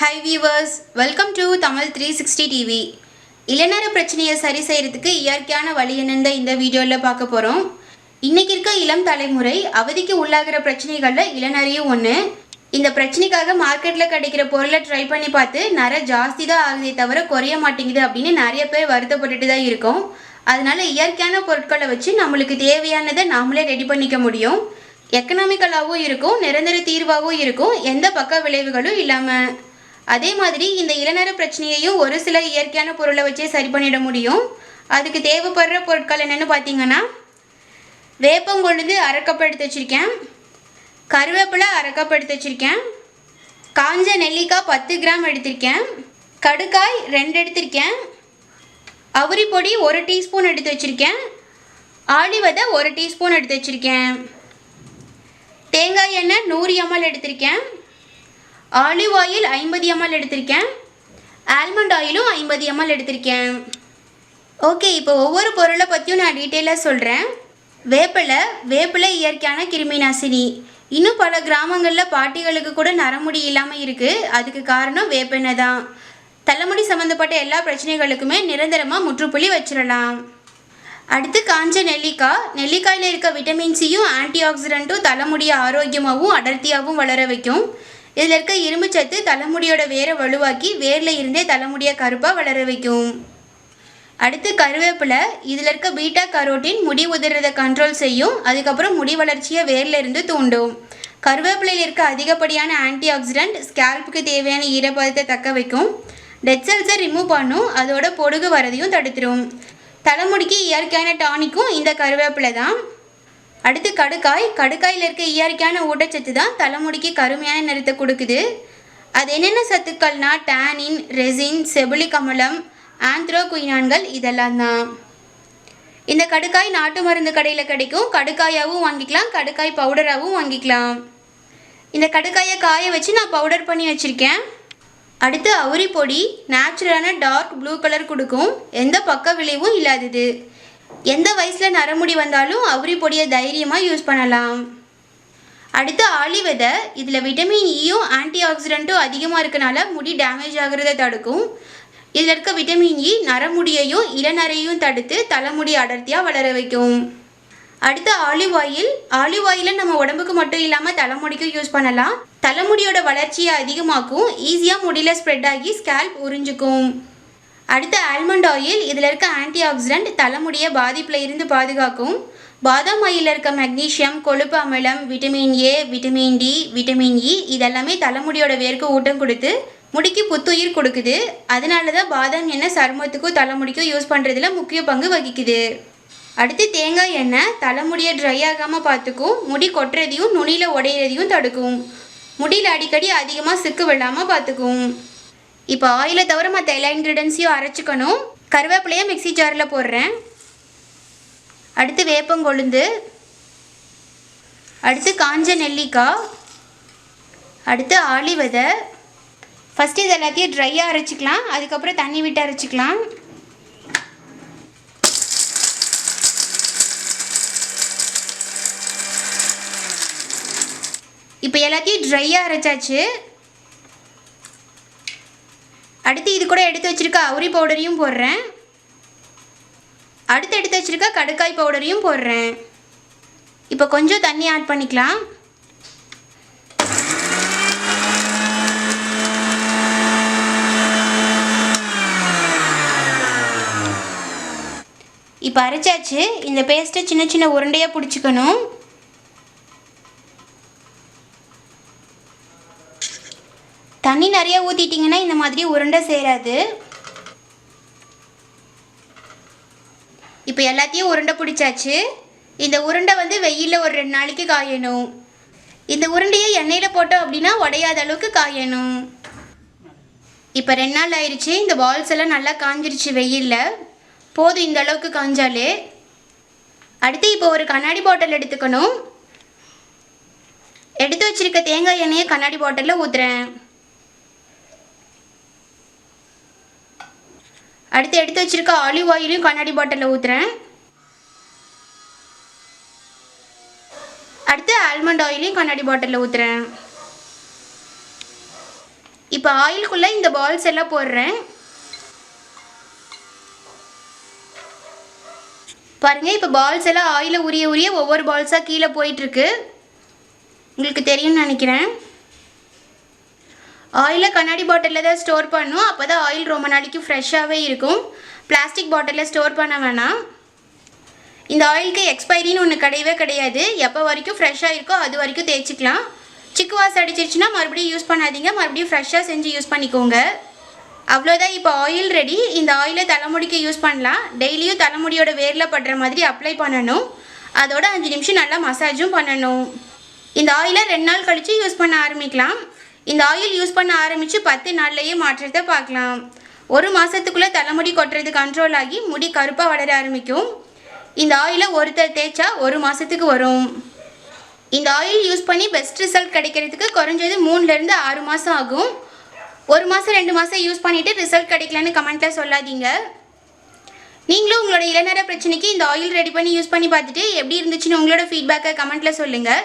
Hi viewers welcome to Tamil three sixty TV இளநர பிரச்சனையை சரி செய்கிறதுக்கு இயற்கையான வழி என்னென்ன இந்த வீடியோவில் பார்க்க போகிறோம் இன்றைக்கி இருக்க இளம் தலைமுறை அவதிக்கு உள்ளாகிற பிரச்சனைகளில் இளநரையும் ஒன்று இந்த பிரச்சனைக்காக மார்க்கெட்டில் கிடைக்கிற பொருளை ட்ரை பண்ணி பார்த்து நிறைய ஜாஸ்தி தான் ஆகுதே தவிர குறைய மாட்டேங்குது அப்படின்னு நிறைய பேர் வருத்தப்பட்டுட்டு தான் இருக்கோம். அதனால இயற்கையான பொருட்களை வச்சு நம்மளுக்கு தேவையானதை நாமளே ரெடி பண்ணிக்க முடியும். எக்கனாமிக்கலாகவும் இருக்கும் நிரந்தர தீர்வாகவும் இருக்கும். எந்த பக்க விளைவுகளும் இல்லாமல் அதே மாதிரி இந்த இளநர பிரச்சனையையும் ஒரு சில இயற்கையான பொருளை வச்சே சரி பண்ணிட முடியும். அதுக்கு தேவைப்படுற பொருட்கள் என்னென்னு பார்த்தீங்கன்னா வேப்பங்கொழுந்து அரைக்கப் எடுத்து வச்சுருக்கேன். கருவேப்பிலை அரைக்கப் எடுத்து வச்சுருக்கேன். காஞ்ச நெல்லிக்காய் பத்து கிராம் எடுத்திருக்கேன். கடுக்காய் ரெண்டு எடுத்திருக்கேன். அவுரி பொடி ஒரு டீஸ்பூன் எடுத்து வச்சுருக்கேன். ஆளி ஒரு டீஸ்பூன் எடுத்து வச்சுருக்கேன். தேங்காய் எண்ணெய் நூறு எம்எல் எடுத்திருக்கேன். ஆலிவ் ஆயில் ஐம்பது எம்எல் எடுத்திருக்கேன். ஆல்மண்ட் ஆயிலும் ஐம்பது எம்எல் எடுத்திருக்கேன். ஓகே இப்போ ஒவ்வொரு பொருளை பற்றியும் நான் டீட்டெயிலாக சொல்கிறேன் வேப்பிலை வேப்பிலை இயற்கையான கிருமி நாசினி இன்னும் பல கிராமங்களில் பாட்டிகளுக்கு கூட நரமுடி இல்லாமல் இருக்குது அதுக்கு காரணம் வேப்பெண்ணெய் தான். தலைமுடி சம்மந்தப்பட்ட எல்லா பிரச்சனைகளுக்குமே நிரந்தரமாக முற்றுப்புள்ளி வச்சிடலாம். அடுத்து காஞ்ச நெல்லிக்காய். நெல்லிக்காயில் இருக்க விட்டமின் சியும் ஆன்டி ஆக்சிடென்ட்டும் தலைமுடியை ஆரோக்கியமாகவும் அடர்த்தியாகவும் வளர வைக்கும். இதில் இருக்க இரும்புச்சத்து தலைமுடியோட வேரை வலுவாக்கி வேரில் இருந்தே தலைமுடியை கருப்பாக வளர வைக்கும். அடுத்து கருவேப்பிலை. இதில் இருக்க பீட்டா கரோட்டின் முடி உதிர்றதை கண்ட்ரோல் செய்யும். அதுக்கப்புறம் முடி வளர்ச்சியை வேரில் இருந்து தூண்டும். கருவேப்பிலையில் இருக்க அதிகப்படியான ஆன்டி ஆக்சிடென்ட் ஸ்கேல்புக்கு தேவையான ஈரப்பதத்தை தக்க வைக்கும். டெட் செல்ஸை ரிமூவ் பண்ணும். அதோட பொடுகு வரதையும் தடுத்துரும். தலைமுடிக்கு இயற்கையான டானிக்கும் இந்த கருவேப்பிலை தான். அடுத்து கடுக்காய். கடுக்காயில் இருக்க இயற்கையான ஊட்டச்சத்து தான் தலைமுடிக்கு கருமையான நிறத்தை கொடுக்குது. அது என்னென்ன சத்துக்கள்னா டேனின் ரெசின் செபுலிக் அமிலம் ஆந்த்ரோகுயினான்கள் இதெல்லாம் தான். இந்த கடுக்காய் நாட்டு மருந்து கடையில் கிடைக்கும். கடுக்காயாகவும் வாங்கிக்கலாம். கடுக்காய் பவுடராகவும் வாங்கிக்கலாம். இந்த கடுக்காயை காய வச்சு நான் பவுடர் பண்ணி வச்சுருக்கேன். அடுத்து அவுரி பொடி நேச்சுரலான டார்க் ப்ளூ கலர் கொடுக்கும். எந்த பக்க விளைவும் இல்லாதது. எந்த வயசில் நரமுடி வந்தாலும் அவுரி பொடியை தைரியமாக யூஸ் பண்ணலாம். அடுத்து ஆளி விதை. இதில் விட்டமின் இயும் e ஆன்டி ஆக்சிடென்ட்டும் அதிகமாக இருக்கனால முடி டேமேஜ் ஆகிறத தடுக்கும். இதில் இருக்க விட்டமின் இ e நரமுடியையும் இளநரையும் தடுத்து தலைமுடி அடர்த்தியாக வளர வைக்கும். அடுத்து ஆலிவ் ஆயில் ஆலிவ் ஆயிலை நம்ம உடம்புக்கு மட்டும் இல்லாமல் தலைமுடிக்கும் யூஸ் பண்ணலாம். தலைமுடியோட வளர்ச்சியை அதிகமாக்கும். ஈஸியாக முடியில் ஸ்ப்ரெட் ஆகி ஸ்கேல்ப் உறிஞ்சிக்கும். அடுத்து ஆல்மண்ட் ஆயில் இதில் இருக்க ஆன்டி ஆக்சிடென்ட் தலைமுடிய பாதிப்பில் இருந்து பாதுகாக்கும் பாதாம் ஆயிலில் இருக்க மெக்னீஷியம் கொழுப்பு அமிலம் vitamin A vitamin D vitamin E இதெல்லாமே தலைமுடியோட வேர்க்கு ஊட்டம் கொடுத்து முடிக்கு புத்துயிர் கொடுக்குது. அதனால தான் பாதாம் எண்ணெய் சருமத்துக்கும் தலைமுடிக்கும் யூஸ் பண்ணுறதுல முக்கிய பங்கு வகிக்குது. அடுத்து தேங்காய் எண்ணெய் தலைமுடியை ட்ரை ஆகாமல் பார்த்துக்கும் முடி கொட்டுறதையும் நுனியில் உடையிறதையும் தடுக்கும். முடியில் அடிக்கடி அதிகமாக சிக்கு விழாமல் பார்த்துக்கும். இப்போ ஆயிலை தவிர மற்ற எல்லா இன்க்ரீடியன்ஸையும் அரைச்சிக்கணும். கருவேப்பிலையும் மிக்ஸி ஜாரில் போடுறேன். அடுத்து வேப்பங்கொழுந்து அடுத்து காஞ்ச நெல்லிக்காய். அடுத்து ஆளி விதை. ஃபஸ்ட்டு இது எல்லாத்தையும் ட்ரையாக அரைச்சிக்கலாம். அதுக்கப்புறம் தண்ணி விட்டு அரைச்சிக்கலாம். இப்போ எல்லாத்தையும் ட்ரையாக அரைச்சாச்சு. அடுத்து இது கூட எடுத்து வச்சுருக்க அவுரி பவுடரையும் போடுறேன். அடுத்து எடுத்து வச்சுருக்க கடுக்காய் பவுடரையும் போடுறேன். இப்போ கொஞ்சம் தண்ணி ஆட் பண்ணிக்கலாம். இப்போ அரைச்சாச்சு. இந்த பேஸ்ட்டை சின்ன சின்ன உருண்டையாக பிடிச்சிக்கணும். தண்ணி நிறைய ஊற்றிட்டிங்கன்னா இந்த மாதிரி உருண்டை சேராது இப்போ எல்லாத்தையும் உருண்டை பிடிச்சாச்சு. இந்த உருண்டை வந்து வெயிலில் ஒரு ரெண்டு நாளைக்கு காயணும். இந்த உருண்டையை எண்ணெயில் போட்டோம் அப்படின்னா உடையாத அளவுக்கு காயணும். இப்போ ரெண்டு நாள் ஆயிடுச்சு இந்த பால்ஸ் எல்லாம் நல்லா காஞ்சிருச்சு வெயிலில். போதும் இந்த அளவுக்கு காஞ்சாலே. அடுத்து இப்போ ஒரு கண்ணாடி பாட்டில் எடுத்துக்கணும். எடுத்து வச்சிருக்க தேங்காய் எண்ணெயை கண்ணாடி பாட்டிலில் ஊற்றுறேன் அடுத்து எடுத்து வச்சுருக்க ஆலிவ் ஆயிலையும் கண்ணாடி பாட்டிலில் ஊற்றுறேன் அடுத்து ஆல்மண்ட் ஆயிலையும் கண்ணாடி பாட்டிலில் ஊற்றுறேன் இப்போ ஆயிலுக்குள்ளே இந்த பால்ஸ் எல்லாம் போடுறேன். பாருங்கள் இப்போ பால்ஸ் எல்லாம் ஆயிலை உரிய உரிய ஒவ்வொரு பால்ஸாக கீழே போயிட்டுருக்கு உங்களுக்கு தெரியும்னு நினைக்கிறேன். ஆயிலை கண்ணாடி பாட்டிலில் தான் ஸ்டோர் பண்ணும். அப்போ தான் ஆயில் ரொம்ப நாளைக்கு ஃப்ரெஷ்ஷாகவே இருக்கும். பிளாஸ்டிக் பாட்டிலில் ஸ்டோர் பண்ண வேணாம். இந்த ஆயிலுக்கு எக்ஸ்பைரின்னு ஒன்று கிடையவே கிடையாது. எப்போ வரைக்கும் ஃப்ரெஷ்ஷாக இருக்கோ அது வரைக்கும் தேய்ச்சிக்கலாம். சிக்கு வாசம் அடிச்சிருச்சுன்னா மறுபடியும் யூஸ் பண்ணாதீங்க. மறுபடியும் ஃப்ரெஷ்ஷாக செஞ்சு யூஸ் பண்ணிக்கோங்க. அவ்வளோதான் இப்போ ஆயில் ரெடி இந்த ஆயிலை தலைமுடிக்கு யூஸ் பண்ணலாம். டெய்லியும் தலைமுடியோட வேரில் படுற மாதிரி அப்ளை பண்ணணும். அதோட அஞ்சு நிமிஷம் நல்லா மசாஜும் பண்ணணும். இந்த ஆயிலை ரெண்டு நாள் கழித்து யூஸ் பண்ண ஆரம்பிக்கலாம். இந்த ஆயில் யூஸ் பண்ண ஆரம்பித்து பத்து நாள்லேயே மாற்றத்தை பார்க்கலாம். ஒரு மாதத்துக்குள்ளே தலைமுடி கொட்டுறது கண்ட்ரோல் ஆகி முடி கருப்பாக வளர ஆரம்பிக்கும். இந்த ஆயிலை ஒருத்தர் தேய்ச்சா ஒரு மாதத்துக்கு வரும். இந்த ஆயில் யூஸ் பண்ணி பெஸ்ட் ரிசல்ட் கிடைக்கிறதுக்கு குறைஞ்சது மூணுலேருந்து ஆறு மாதம் ஆகும். ஒரு மாதம் ரெண்டு மாதம் யூஸ் பண்ணிவிட்டு ரிசல்ட் கிடைக்கலன்னு கமெண்ட்டில் சொல்லாதீங்க. நீங்களும் உங்களோட இளநர பிரச்சனைக்கு இந்த ஆயில் ரெடி பண்ணி யூஸ் பண்ணி பார்த்துட்டு எப்படி இருந்துச்சுன்னு உங்களோட ஃபீட்பேக்கை கமெண்ட்டில் சொல்லுங்கள்